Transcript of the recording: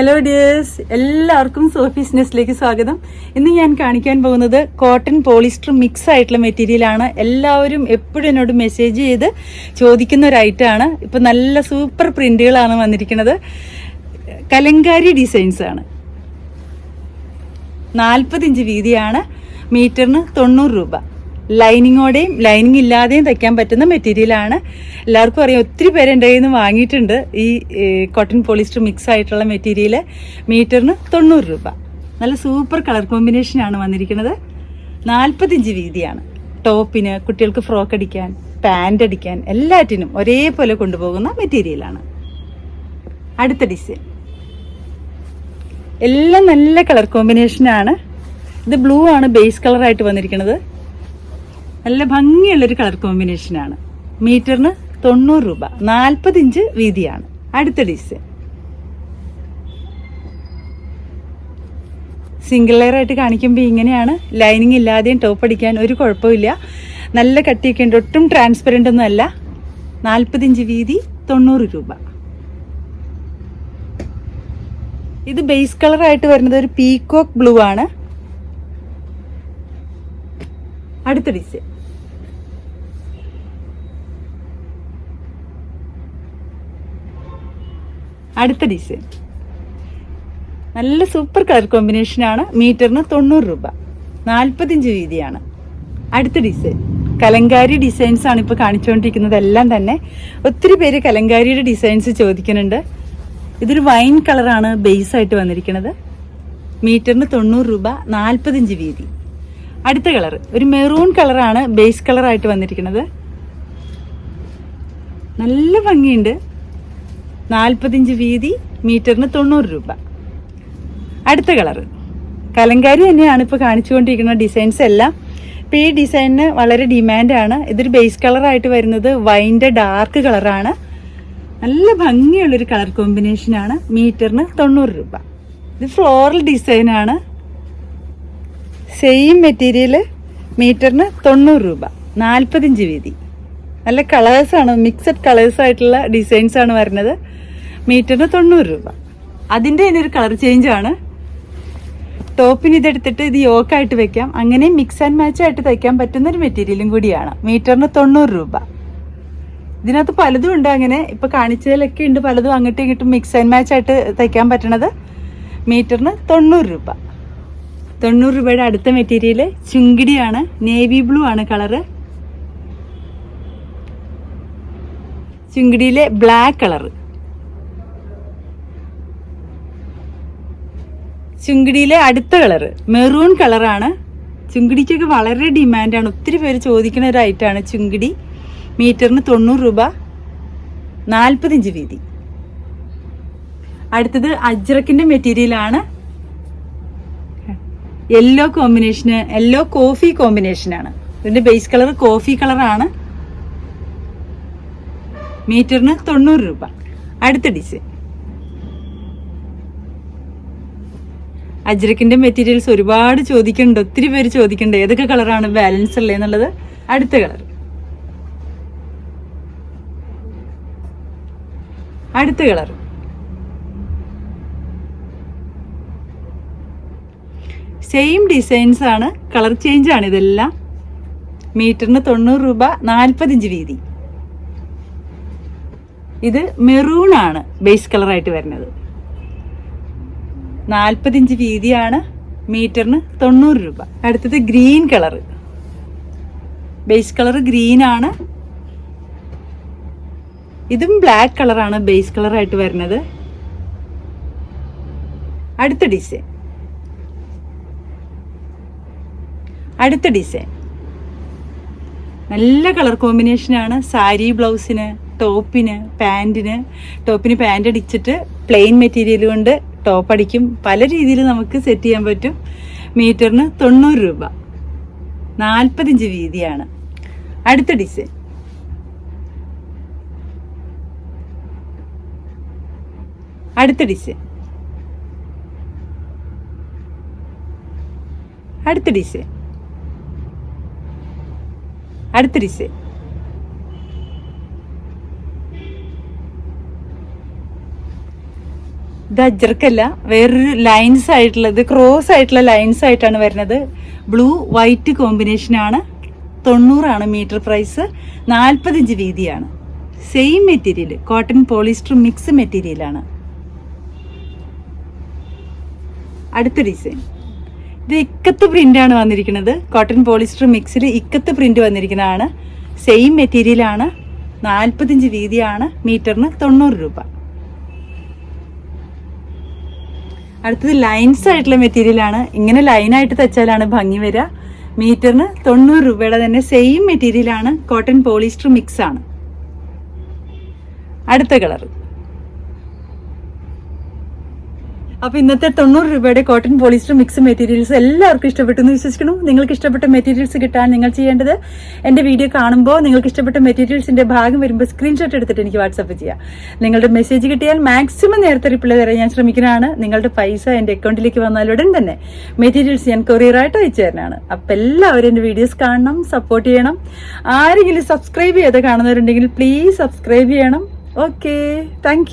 Hello dears എല്ലാവർക്കും Sophie's നെസ്റ്റിലേക്ക് സ്വാഗതം. ഇന്ന് ഞാൻ കാണിക്കാൻ പോകുന്നത് കോട്ടൺ പോളിസ്റ്റർ മിക്സ് ആയിട്ടുള്ള മെറ്റീരിയലാണ് എല്ലാവരും എപ്പോഴും എന്നോട് മെസ്സേജ് ചെയ്ത് ചോദിക്കുന്ന ഒരു ഐറ്റമാണ് ഇപ്പം നല്ല സൂപ്പർ പ്രിന്റുകളാണ് വന്നിരിക്കുന്നത്. കലങ്കാരി ഡിസൈൻസ് ആണ്. നാൽപ്പത് ഇഞ്ച് വീതിയാണ് മീറ്ററിന് തൊണ്ണൂറ് രൂപ. ലൈനിങ്ങോടെയും ലൈനിങ് ഇല്ലാതെയും തയ്ക്കാൻ പറ്റുന്ന മെറ്റീരിയലാണ് എല്ലാവർക്കും അറിയാം ഒത്തിരി പേര് എന്റെ കയ്യിൽ നിന്ന് വാങ്ങിയിട്ടുണ്ട്. ഈ കോട്ടൺ പോളിസ്റ്റർ മിക്സ് ആയിട്ടുള്ള മെറ്റീരിയൽ മീറ്ററിന് തൊണ്ണൂറ് രൂപ. നല്ല സൂപ്പർ കളർ കോമ്പിനേഷനാണ് വന്നിരിക്കുന്നത്. നാൽപ്പത് ഇഞ്ച് വീതിയാണ്. ടോപ്പിന് കുട്ടികൾക്ക് ഫ്രോക്ക് അടിക്കാൻ പാന്റ് അടിക്കാൻ എല്ലാറ്റിനും ഒരേപോലെ കൊണ്ടുപോകുന്ന മെറ്റീരിയലാണ് അടുത്ത ഡിസൈൻ എല്ലാം നല്ല കളർ കോമ്പിനേഷനാണ് ഇത് ബ്ലൂ ആണ് ബേസ് കളറായിട്ട് വന്നിരിക്കുന്നത്. നല്ല ഭംഗിയുള്ളൊരു കളർ കോമ്പിനേഷനാണ് മീറ്ററിന് തൊണ്ണൂറ് രൂപ. നാൽപ്പത് ഇഞ്ച് വീതിയാണ്. അടുത്ത ഡിസൈൻ സിംഗിൾ ലെയർ ആയിട്ട് കാണിക്കുമ്പോൾ ഇങ്ങനെയാണ്. ലൈനിങ് ഇല്ലാതെയും ടോപ്പ് അടിക്കാൻ ഒരു കുഴപ്പമില്ല. നല്ല കട്ടിയൊക്കെ ഉണ്ട്. ഒട്ടും ട്രാൻസ്പെറന്റ് ഒന്നും അല്ല. നാൽപ്പത് ഇഞ്ച് വീതി തൊണ്ണൂറ് രൂപ. ഇത് ബേസ് കളറായിട്ട് വരുന്നത് ഒരു പീകോക്ക് ബ്ലൂ ആണ്. അടുത്ത ഡിസ് അടുത്ത ഡിസൈൻ നല്ല സൂപ്പർ കളർ കോമ്പിനേഷനാണ് മീറ്ററിന് തൊണ്ണൂറ് രൂപ. നാൽപ്പത്തിയഞ്ച് വീതിയാണ്. അടുത്ത ഡിസൈൻ കലങ്കാരി ഡിസൈൻസ് ആണ് ഇപ്പോൾ കാണിച്ചുകൊണ്ടിരിക്കുന്നത്. എല്ലാം തന്നെ ഒത്തിരി പേര് കലങ്കാരിയുടെ ഡിസൈൻസ് ചോദിക്കുന്നുണ്ട്. ഇതൊരു വൈൻ കളറാണ് ബേസ് ആയിട്ട് വന്നിരിക്കുന്നത്. മീറ്ററിന് തൊണ്ണൂറ് രൂപ നാൽപ്പത്തിയഞ്ച് വീതി. അടുത്ത കളർ. ഒരു മെറൂൺ കളറാണ് ബേസ് കളറായിട്ട് വന്നിരിക്കുന്നത്. നല്ല ഭംഗിയുണ്ട്. നാൽപ്പത്തിഞ്ച് വീതി മീറ്ററിന് തൊണ്ണൂറ് രൂപ. അടുത്ത കളർ. കലങ്കാരി തന്നെയാണ് ഇപ്പോൾ കാണിച്ചുകൊണ്ടിരിക്കുന്ന ഡിസൈൻസ് എല്ലാം. ഇപ്പം ഈ ഡിസൈനിന് വളരെ ഡിമാൻഡാണ് ഇതൊരു ബേസ് കളറായിട്ട് വരുന്നത് വൈന്റെ ഡാർക്ക് കളറാണ് നല്ല ഭംഗിയുള്ളൊരു കളർ കോമ്പിനേഷനാണ് മീറ്ററിന് തൊണ്ണൂറ് രൂപ. ഇത് ഫ്ലോറൽ ഡിസൈനാണ് സെയിം മെറ്റീരിയൽ മീറ്ററിന് തൊണ്ണൂറ് രൂപ നാൽപ്പത്തിഞ്ച് വീതി. നല്ല കളേഴ്സാണ് മിക്സഡ് കളേഴ്സ് ആയിട്ടുള്ള ഡിസൈൻസ് ആണ് വരുന്നത്. മീറ്ററിന് തൊണ്ണൂറ് രൂപ. അതിന്റെ തന്നെ ഒരു കളർ ചേഞ്ച് ആണ്. ടോപ്പിന് ഇതെടുത്തിട്ട് ഇത് യോക്കായിട്ട് വെക്കാം. അങ്ങനെ മിക്സ് ആൻഡ് മാച്ച് ആയിട്ട് തയ്ക്കാൻ പറ്റുന്ന ഒരു മെറ്റീരിയലും കൂടിയാണ്. മീറ്ററിന് തൊണ്ണൂറ് രൂപ. ഇതിനകത്ത് പലതും ഉണ്ട് അങ്ങനെ. ഇപ്പോൾ കാണിച്ചതിലൊക്കെ ഉണ്ട് പലതും അങ്ങോട്ടും ഇങ്ങോട്ടും മിക്സ് ആൻഡ് മാച്ച് ആയിട്ട് തയ്ക്കാൻ പറ്റണത്. മീറ്ററിന് തൊണ്ണൂറ് രൂപ. തൊണ്ണൂറ് രൂപയുടെ അടുത്ത മെറ്റീരിയൽ ചുങ്കിടിയാണ്. നേവി ബ്ലൂ ആണ് കളറ്. ചുങ്കിടിയിലെ ബ്ലാക്ക് കളറ്. ചുങ്കിടിയിലെ അടുത്ത കളറ് മെറൂൺ കളറാണ്. ചുങ്കിടിക്കൊക്കെ വളരെ ഡിമാൻഡാണ്. ഒത്തിരി പേര് ചോദിക്കുന്ന ഒരു ഐറ്റമാണ് ചുങ്കിടി. മീറ്ററിന് തൊണ്ണൂറ് രൂപ. നാൽപ്പത്തിഞ്ച് വീതി. അടുത്തത് അജ്രക്കിന്റെ മെറ്റീരിയലാണ്. യെല്ലോ കോമ്പിനേഷന് യെല്ലോ കോഫി കോമ്പിനേഷനാണ് ഇതിന്റെ ബേസ് കളർ കോഫി കളറാണ് മീറ്ററിന് തൊണ്ണൂറ് രൂപ. അടുത്ത ഡിസൈൻ അജ്രക്കിന്റെ മെറ്റീരിയൽസ് ഒരുപാട് ചോദിക്കുന്നുണ്ട്. ഒത്തിരി പേര് ചോദിക്കുന്നുണ്ട്. ഏതൊക്കെ കളറാണ് ബാലൻസ് ഉള്ളത് എന്നുള്ളത്. അടുത്ത കളർ അടുത്ത കളർ സെയിം ഡിസൈൻസ് ആണ് കളർ ചേഞ്ച് ആണ് ഇതെല്ലാം. മീറ്ററിന് തൊണ്ണൂറ് രൂപ നാൽപ്പത്തിഞ്ച് വീതി. ഇത് മെറൂൺ ആണ് ബേസ് കളറായിട്ട് വരുന്നത്. നാൽപ്പത്തിഞ്ച് വീതിയാണ് മീറ്ററിന് തൊണ്ണൂറ് രൂപ. അടുത്തത് green colour base colour green ആണ്. ഇതും ബ്ലാക്ക് കളറാണ് ബേസ് കളറായിട്ട് വരുന്നത്. അടുത്ത ഡിസൈൻ അടുത്ത ഡിസൈൻ നല്ല കളർ കോമ്പിനേഷനാണ് സാരി ബ്ലൗസിന് ടോപ്പിന് പാന്റിന് ടോപ്പിന് പാന്റ് അടിച്ചിട്ട് പ്ലെയിൻ മെറ്റീരിയൽ കൊണ്ട് ടോപ്പ് അടിക്കും. പല രീതിയിൽ നമുക്ക് സെറ്റ് ചെയ്യാൻ പറ്റും. മീറ്ററിന് തൊണ്ണൂറ് രൂപ. നാൽപ്പത്തിഞ്ച് വീതിയാണ്. അടുത്ത ഡിസൈൻ അടുത്ത ഡിസൈൻ അടുത്ത ഡിസൈൻ അടുത്ത ഡിസൈൻ ഇത് അജർക്കല്ല വേറൊരു ലൈൻസ് ആയിട്ടുള്ള ഇത് ക്രോസ് ആയിട്ടുള്ള ലൈൻസ് ആയിട്ടാണ് വരുന്നത്. ബ്ലൂ വൈറ്റ് കോമ്പിനേഷനാണ് തൊണ്ണൂറാണ് മീറ്റർ പ്രൈസ് നാൽപ്പത്തഞ്ച് വീതിയാണ്. Same material cotton polyester mix മെറ്റീരിയലാണ് അടുത്ത ഡിസൈൻ ഇത് ഇക്കത്ത് ആണ് വന്നിരിക്കുന്നത്. കോട്ടൺ പോളിസ്റ്റർ മിക്സിൽ ഇക്കത്ത് പ്രിന്റ് വന്നിരിക്കുന്നതാണ്. സെയിം മെറ്റീരിയൽ ആണ്. നാൽപ്പത്തഞ്ച് വീതിയാണ്. മീറ്ററിന് തൊണ്ണൂറ് രൂപ. അടുത്തത് ലൈൻസ് ആയിട്ടുള്ള മെറ്റീരിയൽ ആണ്. ഇങ്ങനെ ലൈനായിട്ട് തച്ചാലാണ് ഭംഗി വരിക. മീറ്ററിന് തൊണ്ണൂറ് രൂപയുടെ തന്നെ സെയിം മെറ്റീരിയൽ ആണ്. കോട്ടൺ പോളിസ്റ്റർ മിക്സ് ആണ്. അടുത്ത കളർ അപ്പൊ ഇന്നത്തെ തൊണ്ണൂറ് രൂപയുടെ കോട്ടൺ പോളിസ്റ്റർ മിക്സ് മെറ്റീരിയൽസ് എല്ലാവർക്കും ഇഷ്ടപ്പെട്ടു എന്ന് വിശ്വസിക്കുന്നു. നിങ്ങൾക്ക് ഇഷ്ടപ്പെട്ട മെറ്റീരിയൽസ് കിട്ടാൻ നിങ്ങൾ ചെയ്യേണ്ടത് എന്റെ വീഡിയോ കാണുമ്പോൾ നിങ്ങൾക്ക് ഇഷ്ടപ്പെട്ട മെറ്റീരിയൽസിന്റെ ഭാഗം വരുമ്പോൾ സ്ക്രീൻഷോട്ട് എടുത്തിട്ട് എനിക്ക് വാട്സപ്പ് ചെയ്യാം. നിങ്ങളുടെ മെസ്സേജ് കിട്ടിയാൽ മാക്സിമം നേരത്തെ റിപ്ലൈ തരാൻ ഞാൻ ശ്രമിക്കുന്നതാണ്. നിങ്ങളുടെ പൈസ എന്റെ അക്കൗണ്ടിലേക്ക് വന്നാലുടൻ തന്നെ മെറ്റീരിയൽസ് ഞാൻ കൊറിയറായിട്ട് അയച്ചു തരാനാണ് അപ്പൊ എല്ലാവരും എന്റെ വീഡിയോസ് കാണണം സപ്പോർട്ട് ചെയ്യണം. ആരെങ്കിലും സബ്സ്ക്രൈബ് ചെയ്ത് കാണുന്നവരുണ്ടെങ്കിൽ പ്ലീസ് സബ്സ്ക്രൈബ് ചെയ്യണം. Okay thank